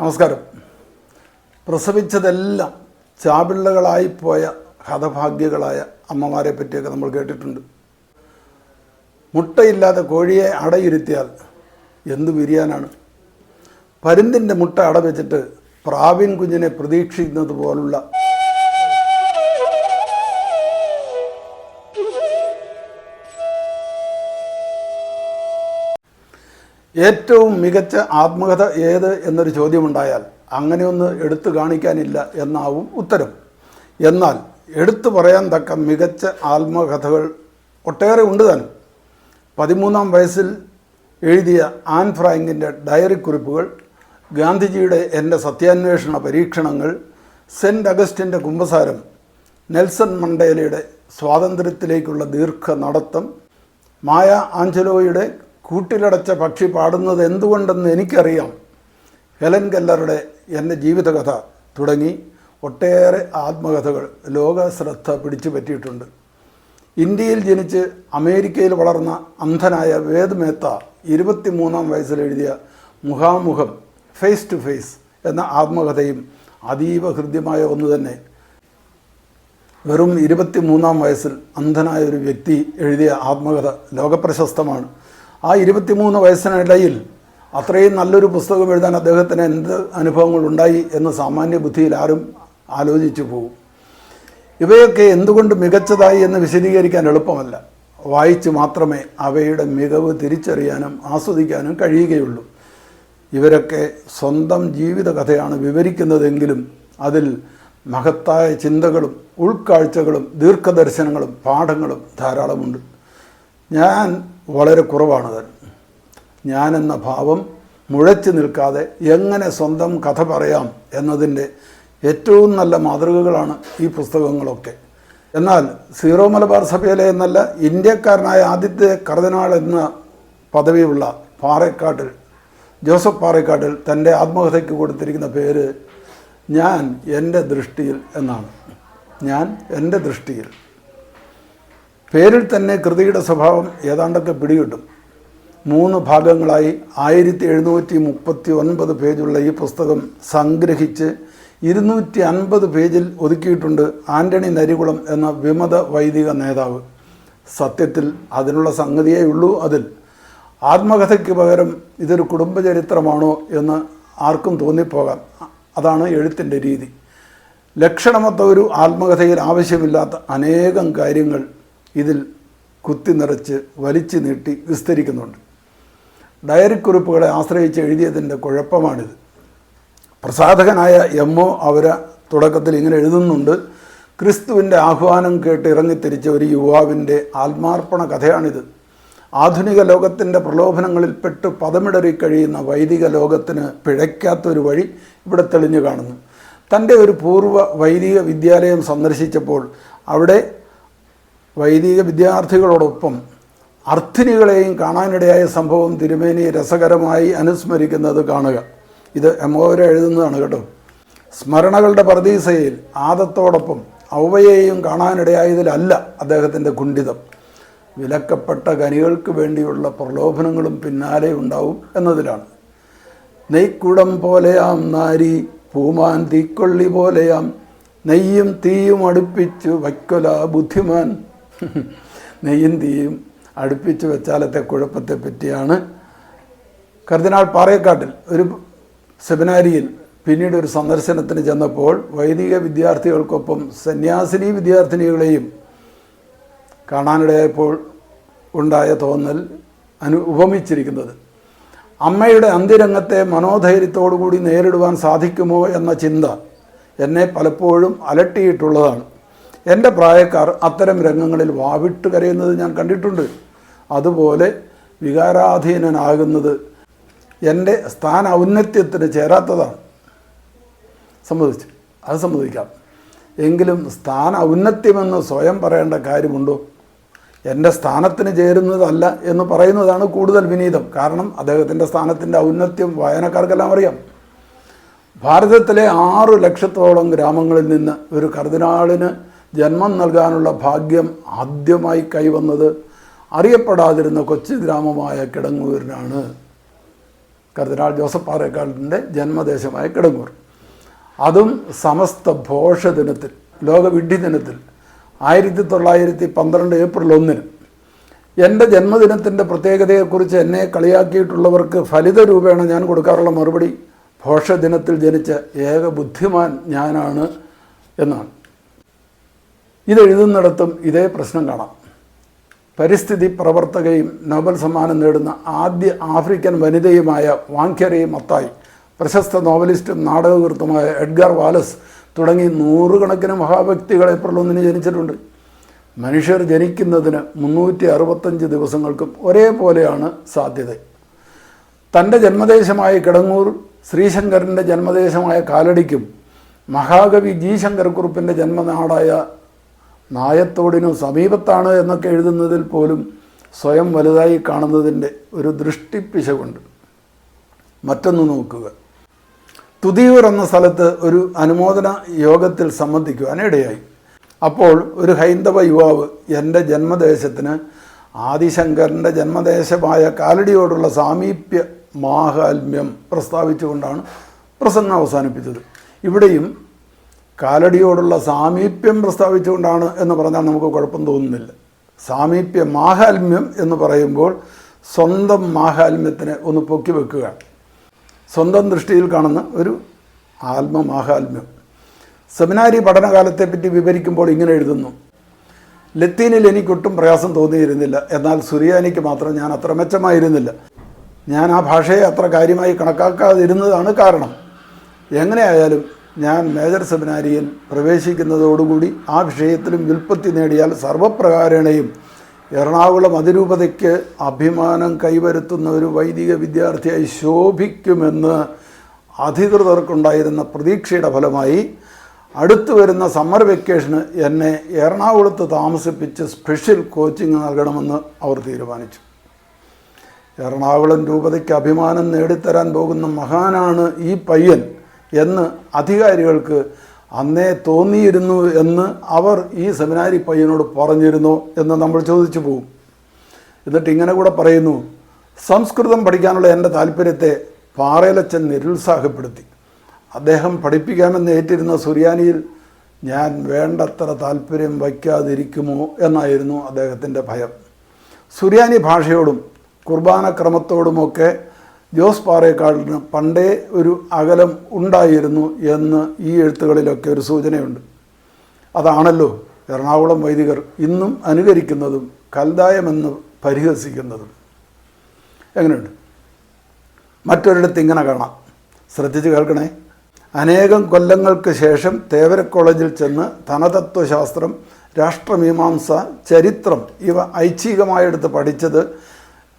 നമസ്കാരം. പ്രസവിച്ചതെല്ലാം ചാപിള്ളകളായി പോയ ഹതഭാഗ്യകളായ അമ്മമാരെ പറ്റിയൊക്കെ നമ്മൾ കേട്ടിട്ടുണ്ട്. മുട്ടയില്ലാതെ കോഴിയെ അടയിരുത്തിയാൽ എന്തു വിരിയാനാണ്? പരുന്തിന്റെ മുട്ട അടവെച്ചിട്ട് പ്രാവിൻ കുഞ്ഞിനെ പ്രതീക്ഷിക്കുന്നത് പോലുള്ള ഏറ്റവും മികച്ച ആത്മകഥ ഏത് എന്നൊരു ചോദ്യമുണ്ടായാൽ അങ്ങനെയൊന്ന് എടുത്തു കാണിക്കാനില്ല എന്നാവും ഉത്തരം. എന്നാൽ എടുത്തു പറയാൻ തക്ക മികച്ച ആത്മകഥകൾ ഒട്ടേറെ ഉണ്ട് താനും. പതിമൂന്നാം വയസ്സിൽ എഴുതിയ ആൻ ഫ്രാങ്കിന്റെ ഡയറി കുറിപ്പുകൾ ഗാന്ധിജിയുടെ എന്റെ സത്യാന്വേഷണ പരീക്ഷണങ്ങൾ സെന്റ് അഗസ്റ്റിന്റെ കുംഭസാരം നെൽസൺ മണ്ടേലയുടെ സ്വാതന്ത്ര്യത്തിലേക്കുള്ള ദീർഘ നടത്തം മായ ആഞ്ചലോയുടെ കൂട്ടിലടച്ച പക്ഷി പാടുന്നത് എന്തുകൊണ്ടെന്ന് എനിക്കറിയാം. ഹെലൻ കെല്ലറുടെ എന്റെ ജീവിതകഥ തുടങ്ങി. ഒട്ടേറെ ആത്മകഥകൾ ലോക ശ്രദ്ധ പിടിച്ചു പറ്റിയിട്ടുണ്ട് ഇന്ത്യയിൽ ജനിച്ച് അമേരിക്കയിൽ വളർന്ന അന്ധനായ വേദ് മേത്ത ഇരുപത്തിമൂന്നാം വയസ്സിൽ എഴുതിയ മുഖാമുഖം ഫേസ് ടു ഫേസ് എന്ന ആത്മകഥയും അതീവ ഹൃദ്യമായ ഒന്ന് തന്നെ. വെറും ഇരുപത്തിമൂന്നാം വയസ്സിൽ അന്ധനായ ഒരു വ്യക്തി എഴുതിയ ആത്മകഥ ലോകപ്രശസ്തമാണ്. ആ ഇരുപത്തിമൂന്ന് വയസ്സിനിടയിൽ അത്രയും നല്ലൊരു പുസ്തകം എഴുതാൻ അദ്ദേഹത്തിന് എന്ത് അനുഭവങ്ങളുണ്ടായി എന്ന് സാമാന്യ ബുദ്ധിയിൽ ആരും ആലോചിച്ചു പോകും ഇവയൊക്കെ എന്തുകൊണ്ട് മികച്ചതായി എന്ന് വിശദീകരിക്കാൻ എളുപ്പമല്ല. വായിച്ച് മാത്രമേ അവയുടെ മികവ് തിരിച്ചറിയാനും ആസ്വദിക്കാനും കഴിയുകയുള്ളൂ. ഇവരൊക്കെ സ്വന്തം ജീവിതകഥയാണ് വിവരിക്കുന്നതെങ്കിലും അതിൽ മഹത്തായ ചിന്തകളും ഉൾക്കാഴ്ചകളും ദീർഘദർശനങ്ങളും പാഠങ്ങളും ധാരാളമുണ്ട്. ഞാൻ വളരെ കുറവാണ് താൻ ഞാനെന്ന ഭാവം മുഴച്ചു നിൽക്കാതെ എങ്ങനെ സ്വന്തം കഥ പറയാം എന്നതിന്റെ ഏറ്റവും നല്ല മാതൃകകളാണ് ഈ പുസ്തകങ്ങളൊക്കെ. എന്നാൽ സീറോ മലബാർ സഭയിലെ എന്നല്ല ഇന്ത്യക്കാരനായ ആദ്യത്തെ കർദിനാൾ എന്ന പദവിയുള്ള പാറേക്കാട്ടിൽ ജോസഫ് പാറേക്കാട്ടിൽ തന്റെ ആത്മകഥയ്ക്ക് കൊടുത്തിരിക്കുന്ന പേര് ഞാൻ എന്റെ ദൃഷ്ടിയിൽ എന്നാണ്. ഞാൻ എന്റെ ദൃഷ്ടിയിൽ. പേരിൽ തന്നെ കൃതിയുടെ സ്വഭാവം ഏതാണ്ടൊക്കെ പിടികിട്ടും. മൂന്ന് ഭാഗങ്ങളായി ആയിരത്തി എഴുന്നൂറ്റി മുപ്പത്തി ഒൻപത് പേജുള്ള ഈ പുസ്തകം സംഗ്രഹിച്ച് ഇരുന്നൂറ്റി അൻപത് പേജിൽ ഒതുക്കിയിട്ടുണ്ട് ആന്റണി നരികുളം എന്ന വിമത വൈദിക നേതാവ്. സത്യത്തിൽ അതിനുള്ള സംഗതിയേ ഉള്ളൂ അതിൽ. ആത്മകഥയ്ക്ക് പകരം ഇതൊരു കുടുംബചരിത്രമാണോ എന്ന് ആർക്കും തോന്നിപ്പോകാം. അതാണ് എഴുത്തിന്റെ രീതി. ലക്ഷണമൊത്ത ഒരു ആത്മകഥയിൽ ആവശ്യമില്ലാത്ത അനേകം കാര്യങ്ങൾ ഇതിൽ കുത്തി നിറച്ച് വലിച്ചു നീട്ടി വിസ്തരിക്കുന്നുണ്ട്. ഡയറി കുറിപ്പുകളെ ആശ്രയിച്ച് എഴുതിയതിന്റെ കുഴപ്പമാണിത്. പ്രസാധകനായ എം ഒ അവര തുടക്കത്തിൽ ഇങ്ങനെ എഴുതുന്നുണ്ട്. ക്രിസ്തുവിന്റെ ആഹ്വാനം കേട്ട് ഇറങ്ങിത്തിരിച്ച ഒരു യുവാവിന്റെ ആത്മാർപ്പണ കഥയാണിത്. ആധുനിക ലോകത്തിന്റെ പ്രലോഭനങ്ങളിൽപ്പെട്ട് പദമിടറി കഴിയുന്ന വൈദിക ലോകത്തിന് പിഴയ്ക്കാത്തൊരു വഴി ഇവിടെ തെളിഞ്ഞു കാണുന്നു. തന്റെ ഒരു പൂർവ വൈദിക വിദ്യാലയം സന്ദർശിച്ചപ്പോൾ അവിടെ വൈദിക വിദ്യാർത്ഥികളോടൊപ്പം അർത്ഥിനികളെയും കാണാനിടയായ സംഭവം തിരുമേനി രസകരമായി അനുസ്മരിക്കുന്നത് കാണുക. ഇത് എമ്മോര എഴുതുന്നതാണ് കേട്ടോ. സ്മരണകളുടെ പ്രതീസയിൽ ആദത്തോടൊപ്പം ഔവയെയും കാണാനിടയായതിലല്ല അദ്ദേഹത്തിന്റെ കുണ്ഠിതം. വിലക്കപ്പെട്ട ഖനികൾക്ക് വേണ്ടിയുള്ള പ്രലോഭനങ്ങളും പിന്നാലെ ഉണ്ടാവും എന്നതിലാണ്. നെയ്ക്കുടം പോലെയാം നാരി പൂമാൻ തീക്കൊള്ളി പോലെയാം. നെയ്യും തീയും അടുപ്പിച്ചു വയ്ക്കൊല ബുദ്ധിമാൻ. നെയ്യും തീയും അടുപ്പിച്ച് വെച്ചാലത്തെ കുഴപ്പത്തെ പറ്റിയാണ്. കർദിനാൾ പാറയക്കാട്ടിൽ ഒരു സെമിനാരിയിൽ പിന്നീട് ഒരു സന്ദർശനത്തിന് ചെന്നപ്പോൾ വൈദിക വിദ്യാർത്ഥികൾക്കൊപ്പം സന്യാസിനി വിദ്യാർത്ഥിനികളെയും കാണാനിടയായപ്പോൾ ഉണ്ടായ തോന്നൽ അനു ഉപമിച്ചിരിക്കുന്നത്. അമ്മയുടെ അന്തിരംഗത്തെ മനോധൈര്യത്തോടുകൂടി നേരിടുവാൻ സാധിക്കുമോ എന്ന ചിന്ത എന്നെ പലപ്പോഴും അലട്ടിയിട്ടുള്ളതാണ്. എന്റെ പ്രായക്കാർ അത്തരം രംഗങ്ങളിൽ വാവിട്ട് കരയുന്നത് ഞാൻ കണ്ടിട്ടുണ്ട്. അതുപോലെ വികാരാധീനനാകുന്നത് എന്റെ സ്ഥാന ഔന്നത്യത്തിന് ചേരാത്തതാണ്. സമ്മതിച്ചു. അത് സമ്മതിക്കാം. എങ്കിലും സ്ഥാന ഔന്നത്യമെന്ന് സ്വയം പറയേണ്ട കാര്യമുണ്ടോ? എന്റെ സ്ഥാനത്തിന് ചേരുന്നതല്ല എന്ന് പറയുന്നതാണ് കൂടുതൽ വിനീതം. കാരണം അദ്ദേഹത്തിന്റെ സ്ഥാനത്തിന്റെ ഔന്നത്യം വായനക്കാർക്കെല്ലാം അറിയാം. ഭാരതത്തിലെ ആറു ലക്ഷത്തോളം ഗ്രാമങ്ങളിൽ നിന്ന് ഒരു കർദിനാളിന് ജന്മം നൽകാനുള്ള ഭാഗ്യം ആദ്യമായി കൈവന്നത് അറിയപ്പെടാതിരുന്ന കൊച്ചു ഗ്രാമമായ കിടങ്ങൂരിനാണ്. കർദിനാൾ ജോസഫ് പാറേക്കാടിന്റെ ജന്മദേശമായ കിടങ്ങൂർ. അതും സമസ്ത ഭോഷ ദിനത്തിൽ ലോകവിഡ്ഢി ദിനത്തിൽ ആയിരത്തി തൊള്ളായിരത്തി പന്ത്രണ്ട് ഏപ്രിൽ ഒന്നിന്. എന്റെ ജന്മദിനത്തിന്റെ പ്രത്യേകതയെക്കുറിച്ച് എന്നെ കളിയാക്കിയിട്ടുള്ളവർക്ക് ഫലിത രൂപേണ ഞാൻ കൊടുക്കാറുള്ള മറുപടി ഭോഷദിനത്തിൽ ജനിച്ച ഏക ബുദ്ധിമാൻ ഞാനാണ് എന്നാണ്. ഇതെഴുതുന്നിടത്തും ഇതേ പ്രശ്നം കാണാം. പരിസ്ഥിതി പ്രവർത്തകയും നോബൽ സമ്മാനം നേടുന്ന ആദ്യ ആഫ്രിക്കൻ വനിതയുമായ വാങ്ഖ്യറി മത്തായി പ്രശസ്ത നോവലിസ്റ്റും നാടകകൃത്തുമായ എഡ്ഗർ വാലസ് തുടങ്ങി നൂറുകണക്കിന് മഹാവ്യക്തികളെ ഒന്നിന് ജനിച്ചിട്ടുണ്ട് മനുഷ്യർ ജനിക്കുന്നതിന് മുന്നൂറ്റി അറുപത്തഞ്ച് ദിവസങ്ങൾക്കും ഒരേപോലെയാണ് സാധ്യത. തന്റെ ജന്മദേശമായ കിടങ്ങൂർ ശ്രീശങ്കരന്റെ ജന്മദേശമായ കാലടിക്കും മഹാകവി ജി ശങ്കർ കുറുപ്പിന്റെ ജന്മനാടായ നായത്തോടിനു സമീപത്താണ് എന്നൊക്കെ എഴുതുന്നതിൽ പോലും സ്വയം വലുതായി കാണുന്നതിന്റെ ഒരു ദൃഷ്ടിപ്പിശകുണ്ട്. മറ്റൊന്ന് നോക്കുക. തുതിയൂർ എന്ന സ്ഥലത്ത് ഒരു അനുമോദന യോഗത്തിൽ സംബന്ധിക്കുവാനിടയായി അപ്പോൾ ഒരു ഹൈന്ദവ യുവാവ് എന്റെ ജന്മദേശത്തിന് ആദിശങ്കരന്റെ ജന്മദേശമായ കാലടിയോടുള്ള സാമീപ്യ മാഹാത്മ്യം പ്രസ്താവിച്ചുകൊണ്ടാണ് പ്രസംഗം അവസാനിപ്പിച്ചത്. ഇവിടെയും കാലടിയോടുള്ള സാമീപ്യം പ്രസ്താവിച്ചുകൊണ്ടാണ് എന്ന് പറഞ്ഞാൽ നമുക്ക് കുഴപ്പം തോന്നുന്നില്ല. സാമീപ്യ മാഹാത്മ്യം എന്ന് പറയുമ്പോൾ സ്വന്തം മാഹാത്മ്യത്തിനെ ഒന്ന് പൊക്കി വെക്കുക. സ്വന്തം ദൃഷ്ടിയിൽ കാണുന്ന ഒരു ആത്മ മാഹാത്മ്യം സെമിനാരി പഠനകാലത്തെ പറ്റി വിവരിക്കുമ്പോൾ ഇങ്ങനെ എഴുതുന്നു. ലത്തീനിൽ എനിക്കൊട്ടും പ്രയാസം തോന്നിയിരുന്നില്ല. എന്നാൽ സുറിയാനിക്ക് മാത്രം ഞാൻ അത്ര മെച്ചമായിരുന്നില്ല. ഞാൻ ആ ഭാഷയെ അത്ര കാര്യമായി കണക്കാക്കാതിരുന്നതാണ് കാരണം. എങ്ങനെയായാലും ഞാൻ മേജർ സെമിനാരിയിൽ പ്രവേശിക്കുന്നതോടുകൂടി ആ വിഷയത്തിലും വിൽപ്പത്തി നേടിയാൽ സർവപ്രകാരേണയും എറണാകുളം അതിരൂപതയ്ക്ക് അഭിമാനം കൈവരുത്തുന്ന ഒരു വൈദിക വിദ്യാർത്ഥിയായി ശോഭിക്കുമെന്ന് അധികൃതർക്കുണ്ടായിരുന്ന പ്രതീക്ഷയുടെ ഫലമായി അടുത്തു വരുന്ന സമ്മർ വെക്കേഷന് എന്നെ എറണാകുളത്ത് താമസിപ്പിച്ച് സ്പെഷ്യൽ കോച്ചിങ് നൽകണമെന്ന് അവർ തീരുമാനിച്ചു. എറണാകുളം രൂപതയ്ക്ക് അഭിമാനം നേടിത്തരാൻ പോകുന്ന മഹാനാണ് ഈ പയ്യൻ. എന്ന് അധികാരികൾക്ക് അന്നേ തോന്നിയിരുന്നു എന്ന് അവർ ഈ സെമിനാരി പയ്യനോട് പറഞ്ഞിരുന്നു എന്ന് നമ്മൾ ചോദിച്ചു പോകും എന്നിട്ട് ഇങ്ങനെ കൂടെ പറയുന്നു സംസ്കൃതം പഠിക്കാനുള്ള എന്റെ താല്പര്യത്തെ പാറയിലച്ചൻ നിരുത്സാഹപ്പെടുത്തി. അദ്ദേഹം പഠിപ്പിക്കാമെന്ന് ഏറ്റിരുന്ന സുറിയാനിയിൽ ഞാൻ വേണ്ടത്ര താല്പര്യം വയ്ക്കാതിരിക്കുമോ എന്നായിരുന്നു അദ്ദേഹത്തിന്റെ ഭയം. സുറിയാനി ഭാഷയോടും കുർബാന ക്രമത്തോടുമൊക്കെ ജോസ് പാറേക്കാടിന് പണ്ടേ ഒരു അകലം ഉണ്ടായിരുന്നു എന്ന് ഈ എഴുത്തുകളിലൊക്കെ ഒരു സൂചനയുണ്ട്. അതാണല്ലോ എറണാകുളം വൈദികർ ഇന്നും അനുകരിക്കുന്നതും കൽദായമെന്ന് പരിഹസിക്കുന്നതും. എങ്ങനെയുണ്ട്? മറ്റൊരിടത്ത് ഇങ്ങനെ കാണാം. ശ്രദ്ധിച്ച് കേൾക്കണേ. അനേകം കൊല്ലങ്ങൾക്ക് ശേഷം തേവര കോളേജിൽ ചെന്ന് ധനതത്വശാസ്ത്രം രാഷ്ട്രമീമാംസ ചരിത്രം ഇവ ഐച്ഛികമായെടുത്ത് പഠിച്ചത്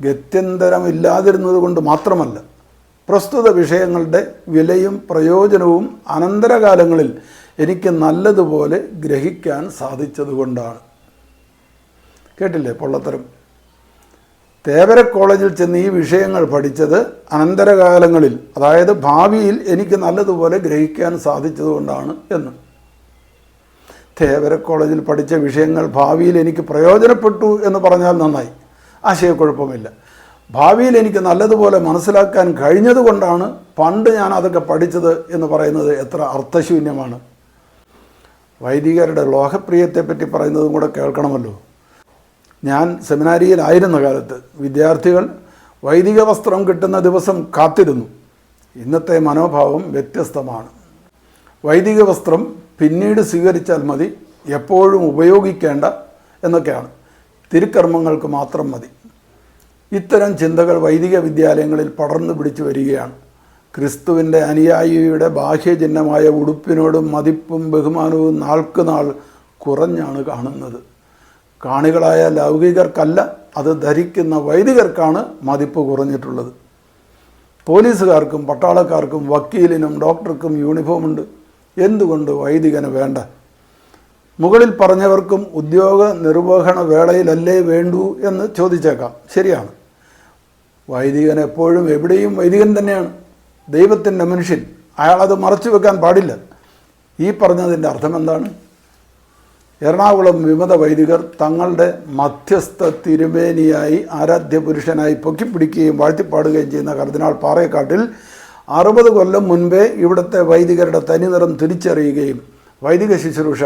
ഗത്യന്തരമില്ലാതിരുന്നത് കൊണ്ട് മാത്രമല്ല പ്രസ്തുത വിഷയങ്ങളുടെ വിലയും പ്രയോജനവും അനന്തരകാലങ്ങളിൽ എനിക്ക് നല്ലതുപോലെ ഗ്രഹിക്കാൻ സാധിച്ചതുകൊണ്ടാണ്. കേട്ടില്ലേ പൊള്ളത്തരം? തേവര കോളേജിൽ ചെന്ന് ഈ വിഷയങ്ങൾ പഠിച്ചത് അനന്തരകാലങ്ങളിൽ അതായത് ഭാവിയിൽ എനിക്ക് നല്ലതുപോലെ ഗ്രഹിക്കാൻ സാധിച്ചതുകൊണ്ടാണ് എന്ന്. തേവര കോളേജിൽ പഠിച്ച വിഷയങ്ങൾ ഭാവിയിൽ എനിക്ക് പ്രയോജനപ്പെട്ടു എന്ന് പറഞ്ഞാൽ നന്നായി. ആശയക്കുഴപ്പമില്ല. ഭാവിയിൽ എനിക്ക് നല്ലതുപോലെ മനസ്സിലാക്കാൻ കഴിഞ്ഞതുകൊണ്ടാണ് പണ്ട് ഞാൻ അതൊക്കെ പഠിച്ചത് എന്ന് പറയുന്നത് എത്ര അർത്ഥശൂന്യമാണ്. വൈദികരുടെ ലോഹപ്രിയത്തെപ്പറ്റി പറയുന്നതും കൂടെ കേൾക്കണമല്ലോ. ഞാൻ സെമിനാരിയിലായിരുന്ന കാലത്ത് വിദ്യാർത്ഥികൾ വൈദിക വസ്ത്രം കിട്ടുന്ന ദിവസം കാത്തിരുന്നു. ഇന്നത്തെ മനോഭാവം വ്യത്യസ്തമാണ്. വൈദിക വസ്ത്രം പിന്നീട് സ്വീകരിച്ചാൽ മതി എപ്പോഴും ഉപയോഗിക്കേണ്ട എന്നൊക്കെയാണ്. തിരുക്കർമ്മങ്ങൾക്ക് മാത്രം മതി. ഇത്തരം ചിന്തകൾ വൈദിക വിദ്യാലയങ്ങളിൽ പടർന്നു പിടിച്ചു വരികയാണ്. ക്രിസ്തുവിന്റെ അനുയായിയുടെ ബാഹ്യചിഹ്നമായ ഉടുപ്പിനോടും മതിപ്പും ബഹുമാനവും നാൾക്കുനാൾ കുറഞ്ഞാണ് കാണുന്നത്. കാണികളായ ലൗകികർക്കല്ല അത് ധരിക്കുന്ന വൈദികർക്കാണ് മതിപ്പ് കുറഞ്ഞിട്ടുള്ളത്. പോലീസുകാർക്കും പട്ടാളക്കാർക്കും വക്കീലിനും ഡോക്ടർക്കും യൂണിഫോമുണ്ട്. എന്തുകൊണ്ട് വൈദികന് വേണ്ട? മുകളിൽ പറഞ്ഞവർക്കും ഉദ്യോഗ നിർവഹണ വേളയിലല്ലേ വേണ്ടൂ എന്ന് ചോദിച്ചേക്കാം. ശരിയാണ്. വൈദികൻ എപ്പോഴും എവിടെയും വൈദികൻ തന്നെയാണ്. ദൈവത്തിന്റെ മനുഷ്യൻ. അയാളത് മറച്ചു വെക്കാൻ പാടില്ല. ഈ പറഞ്ഞതിന്റെ അർത്ഥം എന്താണ്? എറണാകുളം വിമത വൈദികർ തങ്ങളുടെ മധ്യസ്ഥ തിരുമേനിയായി ആരാധ്യ പുരുഷനായി പൊക്കിപ്പിടിക്കുകയും വാഴ്ത്തിപ്പാടുകയും ചെയ്യുന്ന കർദിനാൾ പാറയക്കാട്ടിൽ അറുപത് കൊല്ലം മുൻപേ ഇവിടുത്തെ വൈദികരുടെ തനിനിറം തിരിച്ചറിയുകയും വൈദിക ശുശ്രൂഷ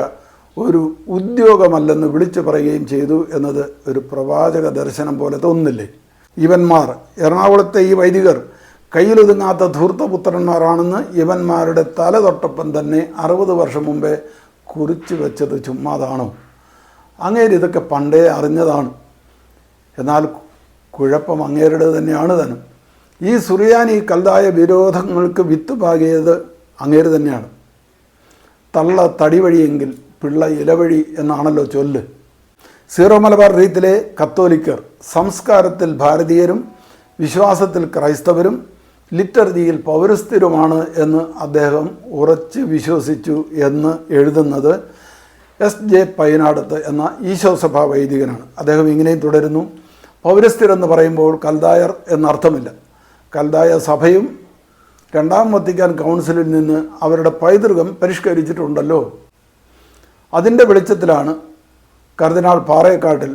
ഒരു ഉദ്യോഗമല്ലെന്ന് വിളിച്ചു പറയുകയും ചെയ്തു എന്നത് ഒരു പ്രവാചക ദർശനം പോലെ തോന്നുന്നില്ലേ ഇവന്മാർ എറണാകുളത്തെ ഈ വൈദികർ കയ്യിലൊതുങ്ങാത്ത ധൂർത്തപുത്രന്മാരാണെന്ന് ഇവന്മാരുടെ തല തൊട്ടപ്പം തന്നെ അറുപത് വർഷം മുമ്പേ കുറിച്ചു വെച്ചത് ചുമ്മാതാണോ? അങ്ങേര് ഇതൊക്കെ പണ്ടേ അറിഞ്ഞതാണ്. എന്നാൽ കുഴപ്പം അങ്ങേരുടെ തന്നെയാണ് താനും ഈ സുറിയാനി കല്ലായ വിരോധങ്ങൾക്ക് വിത്ത് പാകിയത് അങ്ങേര് തന്നെയാണ്. തള്ള തടി വഴിയെങ്കിൽ പിള്ള ഇലവഴി എന്നാണല്ലോ ചൊല്ല്. സീറോ മലബാർ റീത്തിലെ കത്തോലിക്കർ സംസ്കാരത്തിൽ ഭാരതീയരും വിശ്വാസത്തിൽ ക്രൈസ്തവരും ലിറ്റർജിയിൽ പൗരസ്ഥിരമാണ് എന്ന് അദ്ദേഹം ഉറച്ച് വിശ്വസിച്ചു എന്ന് എഴുതുന്നത് എസ് ജെ പൈനാടത്ത് എന്ന ഈശോസഭാ വൈദികനാണ്. അദ്ദേഹം ഇങ്ങനെയും തുടരുന്നു. പൗരസ്ഥിരെന്ന് പറയുമ്പോൾ കൽദായർ എന്നർത്ഥമില്ല. കൽദായ സഭയും രണ്ടാം വത്തിക്കാൻ കൗൺസിലിൽ നിന്ന് അവരുടെ പൈതൃകം പരിഷ്കരിച്ചിട്ടുണ്ടല്ലോ. അതിന്റെ വെളിച്ചത്തിലാണ് കർദിനാൾ പാറയക്കാട്ടിൽ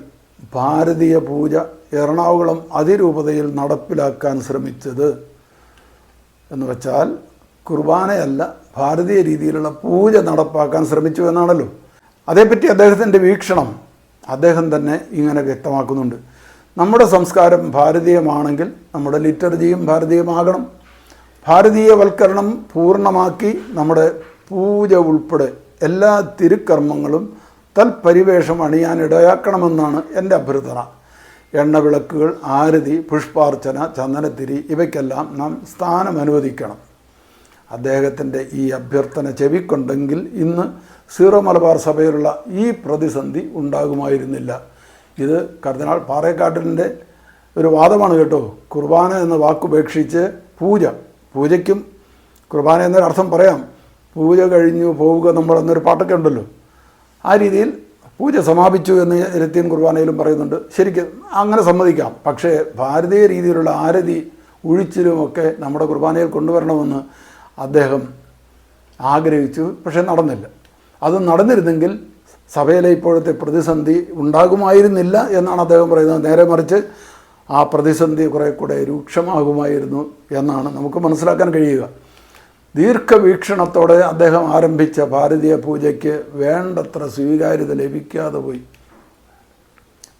ഭാരതീയ പൂജ എറണാകുളം അതിരൂപതയിൽ നടപ്പിലാക്കാൻ ശ്രമിച്ചത്. എന്ന് വെച്ചാൽ കുർബാനയല്ല ഭാരതീയ രീതിയിലുള്ള പൂജ നടപ്പാക്കാൻ ശ്രമിച്ചു എന്നാണല്ലോ. അതേപ്പറ്റി അദ്ദേഹത്തിന്റെ വീക്ഷണം അദ്ദേഹം തന്നെ ഇങ്ങനെ വ്യക്തമാക്കുന്നുണ്ട്. നമ്മുടെ സംസ്കാരം ഭാരതീയമാണെങ്കിൽ നമ്മുടെ ലിറ്റർജിയും ഭാരതീയമാകണം. ഭാരതീയവൽക്കരണം പൂർണമാക്കി നമ്മുടെ പൂജ ഉൾപ്പെടെ എല്ലാ തിരുക്കർമ്മങ്ങളും തൽപരിവേഷം അണിയാൻ ഇടയാക്കണമെന്നാണ് എന്റെ അഭ്യർത്ഥന. എണ്ണവിളക്കുകൾ ആരതി പുഷ്പാർച്ചന ചന്ദനത്തിരി ഇവയ്ക്കെല്ലാം നാം സ്ഥാനം അനുവദിക്കണം. അദ്ദേഹത്തിന്റെ ഈ അഭ്യർത്ഥന ചെവിക്കൊണ്ടെങ്കിൽ ഇന്ന് സീറോ മലബാർ സഭയിലുള്ള ഈ പ്രതിസന്ധി ഉണ്ടാകുമായിരുന്നില്ല. ഇത് കർദിനാൾ പാറേക്കാട്ടിലിന്റെ ഒരു വാദമാണ് കേട്ടോ. കുർബാന എന്ന വാക്കുപേക്ഷിച്ച് പൂജ പൂജയ്ക്കും കുർബാന എന്നൊരർത്ഥം പറയാം. പൂജ കഴിഞ്ഞു പോവുക നമ്മൾ എന്നൊരു പാട്ടൊക്കെ ഉണ്ടല്ലോ. ആ രീതിയിൽ പൂജ സമാപിച്ചു എന്ന് രത്തിയൻ കുർബാനയിലും പറയുന്നുണ്ട്. ശരിക്കും അങ്ങനെ സമ്മതിക്കാം. പക്ഷേ ഭാരതീയ രീതിയിലുള്ള ആരതി ഒഴിച്ചിലുമൊക്കെ നമ്മുടെ കുർബാനയിൽ കൊണ്ടുവരണമെന്ന് അദ്ദേഹം ആഗ്രഹിച്ചു. പക്ഷേ നടന്നില്ല. അത് നടന്നിരുന്നെങ്കിൽ സഭയിലെ ഇപ്പോഴത്തെ പ്രതിസന്ധി ഉണ്ടാകുമായിരുന്നില്ല എന്നാണ് അദ്ദേഹം പറയുന്നത്. നേരെ മറിച്ച് ആ പ്രതിസന്ധി കുറേ കൂടെ രൂക്ഷമാകുമായിരുന്നു എന്നാണ് നമുക്ക് മനസ്സിലാക്കാൻ കഴിയുക. ദീർഘവീക്ഷണത്തോടെ അദ്ദേഹം ആരംഭിച്ച ഭാരതീയ പൂജയ്ക്ക് വേണ്ടത്ര സ്വീകാര്യത ലഭിക്കാതെ പോയി.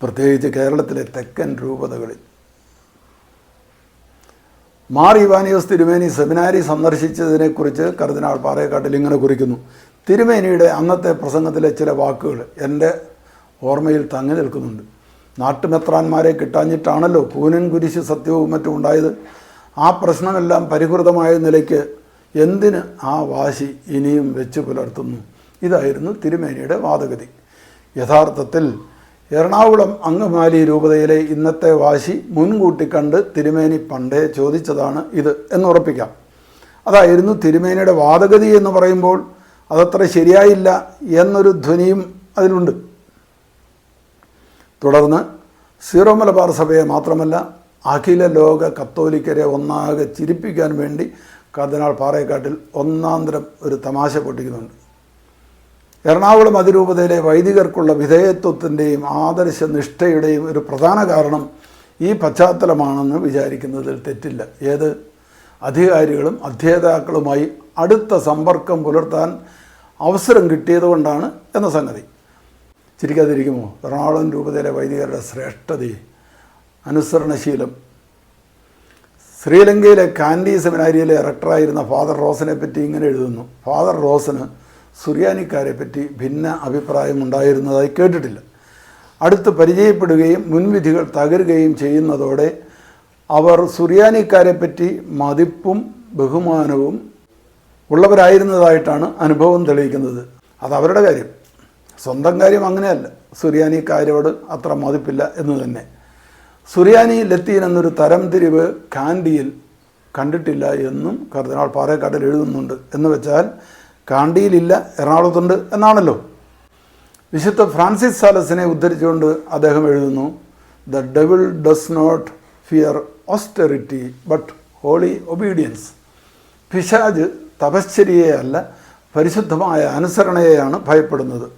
പ്രത്യേകിച്ച് കേരളത്തിലെ തെക്കൻ രൂപതകളിൽ. മാർ ഇവാനിയോസ് തിരുമേനി സെമിനാരി സന്ദർശിച്ചതിനെക്കുറിച്ച് കർദിനാൾ പാറയക്കാട്ടിൽ ഇങ്ങനെ കുറിക്കുന്നു. തിരുമേനിയുടെ അന്നത്തെ പ്രസംഗത്തിലെ ചില വാക്കുകൾ എന്റെ ഓർമ്മയിൽ തങ്ങി നിൽക്കുന്നുണ്ട്. നാട്ടുമെത്രാന്മാരെ കിട്ടാഞ്ഞിട്ടാണല്ലോ പൂനൻ കുരിശ് സത്യവും മറ്റും ഉണ്ടായത്. ആ പ്രശ്നമെല്ലാം പരിഹൃതമായ നിലയ്ക്ക് എന്തിന് ആ വാശി ഇനിയും വെച്ച് പുലർത്തുന്നു? ഇതായിരുന്നു തിരുമേനിയുടെ വാദഗതി. യഥാർത്ഥത്തിൽ എറണാകുളം അങ്കമാലി രൂപതയിലെ ഇന്നത്തെ വാശി മുൻകൂട്ടി കണ്ട് തിരുമേനി പണ്ടേ ചോദിച്ചതാണ് ഇത് എന്നുറപ്പിക്കാം അതായിരുന്നു തിരുമേനിയുടെ വാദഗതി എന്ന് പറയുമ്പോൾ അതത്ര ശരിയായില്ല എന്നൊരു ധ്വനിയും അതിലുണ്ട്. തുടർന്ന് സീറോ മലബാർ സഭയെ മാത്രമല്ല അഖില ലോക കത്തോലിക്കരെ ഒന്നാകെ ചിരിപ്പിക്കാൻ വേണ്ടി കർദിനാൾ പാറയക്കാട്ടിൽ ഒന്നാന്തരം ഒരു തമാശ പൊട്ടിക്കുന്നുണ്ട്. എറണാകുളം അതിരൂപതയിലെ വൈദികർക്കുള്ള വിധേയത്വത്തിന്റെയും ആദർശ നിഷ്ഠയുടെയും ഒരു പ്രധാന കാരണം ഈ പശ്ചാത്തലമാണെന്ന് വിചാരിക്കുന്നതിൽ തെറ്റില്ല. ഏത്? അധികാരികളും അധ്യേതാക്കളുമായി അടുത്ത സമ്പർക്കം പുലർത്താൻ അവസരം കിട്ടിയതുകൊണ്ടാണ് എന്ന സംഗതി. ചിരിക്കാതിരിക്കുമോ? എറണാകുളം രൂപതയിലെ വൈദികരുടെ ശ്രേഷ്ഠതയെ. അനുസരണശീലം. ശ്രീലങ്കയിലെ കാൻഡി സെമിനാരിയിലെ റക്ടറായിരുന്ന ഫാദർ റോസനെ പറ്റി ഇങ്ങനെ എഴുതുന്നു. ഫാദർ റോസന് സുറിയാനിക്കാരെ പറ്റി ഭിന്ന അഭിപ്രായം ഉണ്ടായിരുന്നതായി കേട്ടിട്ടില്ല. അടുത്ത് പരിചയപ്പെടുകയും മുൻവിധികൾ തകരുകയും ചെയ്യുന്നതോടെ അവർ സുറിയാനിക്കാരെ പറ്റി മതിപ്പും ബഹുമാനവും ഉള്ളവരായിരുന്നതായിട്ടാണ് അനുഭവം തെളിയിക്കുന്നത്. അത് അവരുടെ കാര്യം. സ്വന്തം കാര്യം അങ്ങനെയല്ല. സുറിയാനിക്കാരോട് അത്ര മതിപ്പില്ല എന്ന് തന്നെ. സുറിയാനി ലത്തീൻ എന്നൊരു തരംതിരിവ് കാൻഡിയിൽ കണ്ടിട്ടില്ല എന്നും കർദിനാൾ പാറേക്കാട്ടിൽ എഴുതുന്നുണ്ട്. എന്ന് വെച്ചാൽ കാണ്ടിയിലില്ല എറണാകുളത്തുണ്ട് എന്നാണല്ലോ. വിശുദ്ധ ഫ്രാൻസിസ് സാലസിനെ ഉദ്ധരിച്ചുകൊണ്ട് അദ്ദേഹം എഴുതുന്നു the devil does not fear austerity but holy obedience. പിശാജ് തപശ്ചര്യയെ അല്ല പരിശുദ്ധമായ അനുസരണയെയാണ് ഭയപ്പെടുന്നത്.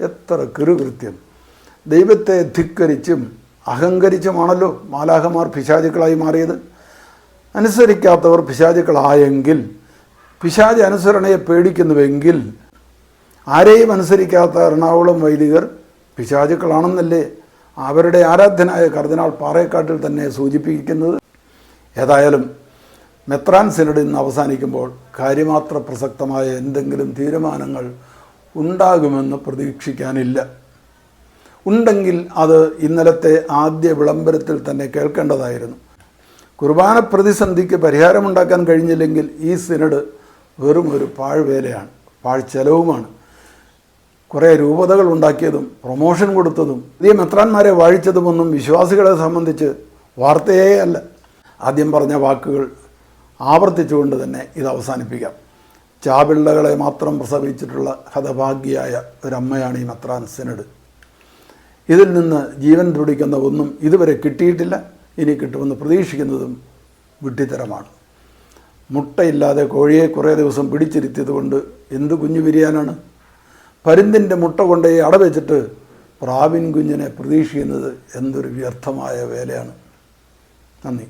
എത്ര കിറുകൃത്യം. ദൈവത്തെ ധിക്കരിച്ചും അഹങ്കരിച്ചുമാണല്ലോ മാലാഹമാർ പിശാചുക്കളായി മാറിയത്. അനുസരിക്കാത്തവർ പിശാചുക്കളായെങ്കിൽ പിശാജ് അനുസരണയെ പേടിക്കുന്നുവെങ്കിൽ ആരെയും അനുസരിക്കാത്ത എറണാകുളം വൈദികർ പിശാചുക്കളാണെന്നല്ലേ അവരുടെ ആരാധ്യനായ കർദിനാൾ പാറേക്കാട്ടിൽ തന്നെ സൂചിപ്പിക്കുന്നത്. ഏതായാലും മെത്രാൻ സിനഡ് ഇന്ന് അവസാനിക്കുമ്പോൾ കാര്യമാത്ര പ്രസക്തമായ എന്തെങ്കിലും തീരുമാനങ്ങൾ ഉണ്ടാകുമെന്ന് പ്രതീക്ഷിക്കാനില്ല. ഉണ്ടെങ്കിൽ അത് ഇന്നലത്തെ ആദ്യ വിളംബരത്തിൽ തന്നെ കേൾക്കേണ്ടതായിരുന്നു. കുർബാന പ്രതിസന്ധിക്ക് പരിഹാരമുണ്ടാക്കാൻ കഴിഞ്ഞില്ലെങ്കിൽ ഈ സിനഡ് വെറും ഒരു പാഴ്വേലയാണ് പാഴ്ചെലവുമാണ്. കുറേ രൂപതകൾ ഉണ്ടാക്കിയതും പ്രൊമോഷൻ കൊടുത്തതും പുതിയ മെത്രാന്മാരെ വാഴിച്ചതുമൊന്നും വിശ്വാസികളെ സംബന്ധിച്ച് വാർത്തയേ അല്ല. ആദ്യം പറഞ്ഞ വാക്കുകൾ ആവർത്തിച്ചുകൊണ്ട് തന്നെ ഇത് അവസാനിപ്പിക്കാം. ചാപിള്ളകളെ മാത്രം പ്രസവിച്ചിട്ടുള്ള ഹതഭാഗ്യയായ ഒരമ്മയാണ് ഈ മെത്രാൻ സിനഡ്. ഇതിൽ നിന്ന് ജീവൻ തുടിക്കുന്ന ഒന്നും ഇതുവരെ കിട്ടിയിട്ടില്ല. ഇനി കിട്ടുമെന്ന് പ്രതീക്ഷിക്കുന്നതും വിഡ്ഢിത്തരമാണ് മുട്ടയില്ലാതെ കോഴിയെ കുറേ ദിവസം പിടിച്ചിരുത്തിയത് കൊണ്ട് എന്ത് കുഞ്ഞു വിരിയാനാണ്? പരുന്തിന്റെ മുട്ട കൊണ്ടേ അടവെച്ചിട്ട് പ്രാവിൻ കുഞ്ഞിനെ പ്രതീക്ഷിക്കുന്നത് എന്തൊരു വ്യർത്ഥമായ വേലയാണ്. നന്ദി.